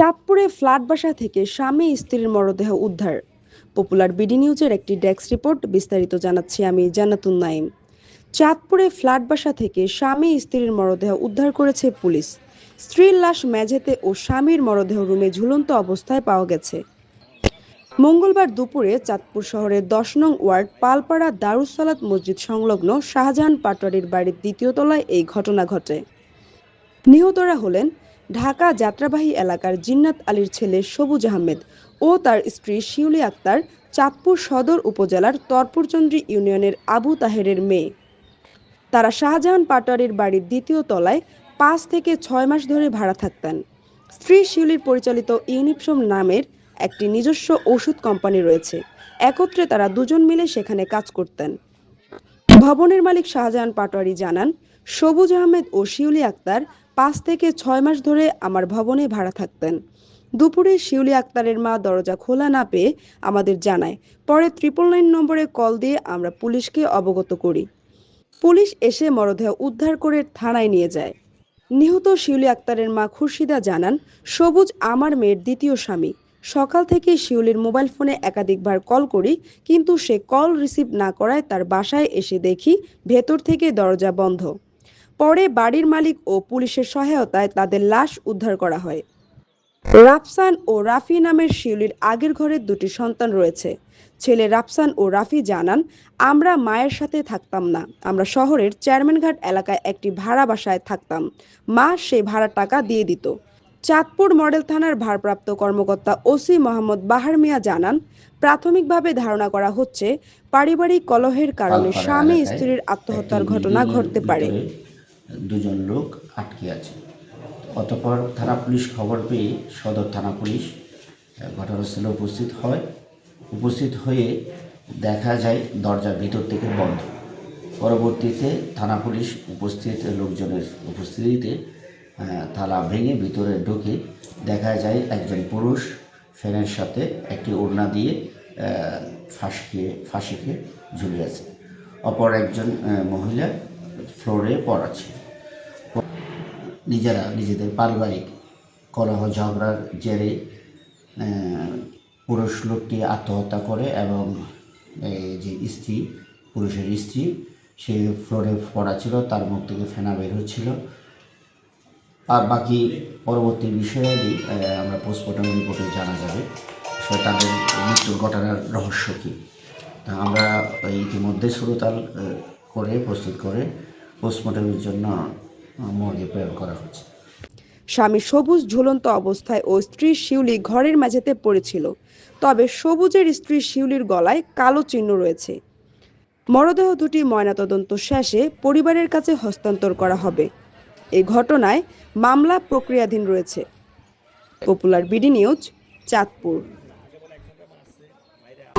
চাঁদপুরে ফ্ল্যাট বাসা থেকে স্বামী স্ত্রীর মরদেহ উদ্ধার। পপুলার বিডি নিউজের একটি ডেস্ক রিপোর্ট বিস্তারিত জানাচ্ছি আমি জানাতুন নাইম চাঁদপুরে ফ্ল্যাট বাসা থেকে স্বামী স্ত্রীর মরদেহ উদ্ধার করেছে পুলিশ। স্ত্রীর লাশ মেঝেতে ও স্বামীর মরদেহ রুমে ঝুলন্ত অবস্থায় পাওয়া গেছে। মঙ্গলবার দুপুরে চাঁদপুর শহরের দশ নং ওয়ার্ড পালপাড়া দারুসালাত মসজিদ সংলগ্ন শাহজাহান পাটোয়ারির বাড়ির দ্বিতীয় তলায় এই ঘটনা ঘটে। নিহতরা হলেন ঢাকা যাত্রাবাহী এলাকার জিন্নাত আলীর ছেলে সবুজ আহমেদ ও তার স্ত্রী শিউলি আক্তার চাঁদপুর সদর উপজেলার তরপুরচন্দ্রী ইউনিয়নের আবু তাহেরের মেয়ে। তারা শাহজাহান পাটোয়ারির বাড়ির দ্বিতীয় তলায় পাঁচ থেকে ছয় মাস ধরে ভাড়া থাকতেন। স্ত্রী শিউলির পরিচালিত ইউনিপসম নামের একটি নিজস্ব ওষুধ কোম্পানি রয়েছে। একত্রে তারা দুজন মিলে সেখানে কাজ করতেন। ভবনের মালিক শাহজাহান পাটোয়ারি জানান সবুজ আহমেদ ও শিউলি আক্তার পাঁচ থেকে ছয় মাস ধরে আমার ভবনে ভাড়া থাকতেন। দুপুরে শিউলি আক্তারের মা দরজা খোলা না পেয়ে আমাদের জানায়, পরে ট্রিপল নাইন নম্বরে কল দিয়ে আমরা পুলিশকে অবগত করি। পুলিশ এসে মরদেহ উদ্ধার করে থানায় নিয়ে যায়। নিহত শিউলি আক্তারের মা খুরশিদা জানান, সবুজ আমার মেয়ের দ্বিতীয় স্বামী। সকাল থেকে শিউলির মোবাইল ফোনে একাধিকবার কল করি, কিন্তু সে কল রিসিভ না করায় তার বাসায় এসে দেখি ভেতর থেকে দরজা বন্ধ। পরে বাড়ির মালিক ও পুলিশের সহায়তায় তাদের লাশ উদ্ধার করা হয়। রাফসান ও রাফি নামের শিউলির আগের ঘরের দুটি সন্তান রয়েছে। ছেলে রাফসান ও রাফি জানান আমরা মায়ের সাথে থাকতাম না। আমরা শহরের চেয়ারম্যানঘাট এলাকায় একটি ভাড়া বাসায় থাকতাম। মা সেই ভাড়ার টাকা দিয়ে দিত। চাঁদপুর মডেল থানার ভারপ্রাপ্ত কর্মকর্তা ওসি মোহাম্মদ বাহার মিয়া জানান প্রাথমিকভাবে ধারণা করা হচ্ছে পারিবারিক কলহের কারণে স্বামী স্ত্রীর আত্মহত্যার ঘটনা ঘটতে পারে। দুজন লোক আটকে আছে। অতঃপর থানা পুলিশ খবর পেয়ে সদর থানা পুলিশ ঘটনাস্থলে উপস্থিত হয়। উপস্থিত হয়ে দেখা যায় দরজা ভিতর থেকে বন্ধ। পরবর্তীতে থানা পুলিশ উপস্থিত লোকজনের উপস্থিতিতে থালা ভেঙে ভিতরে ঢুকে দেখা যায় একজন পুরুষ ফ্যানের সাথে একটি ওড়না দিয়ে আহ, ফাঁস খেয়ে ফাঁসি খেয়ে ঝুলে আছে। অপর একজন মহিলা ফ্লোরে পড়াচ্ছে। নিজেরা, নিজেদের পারিবারিক কলহ, ঝগড়ার জেরে পুরুষ লোকটি আত্মহত্যা করে এবং যে স্ত্রী, পুরুষের স্ত্রী, সে ফ্লোরে পড়া ছিল, তার মুখ থেকে ফেনা বের হচ্ছিল। আর বাকি পরবর্তী বিষয়াদি আমরা পোস্টমর্টম রিপোর্টে জানা যাবে সে তাদের মৃত্যুর ঘটনার রহস্য কী। তা আমরা ইতিমধ্যে সুরতাল করে, প্রস্তুত করে পোস্টমর্টমের জন্য স্বামী সবুজ ঝুলন্ত অবস্থায় ও স্ত্রী শিউলি ঘরের মেঝেতে পড়েছিল। তবে সবুজের স্ত্রী শিউলির গলায় কালো চিহ্ন রয়েছে। মরদেহ দুটি ময়নাতদন্ত শেষে পরিবারের কাছে হস্তান্তর করা হবে। এই ঘটনায় মামলা প্রক্রিয়াধীন রয়েছে। Popular BD news Chandpur.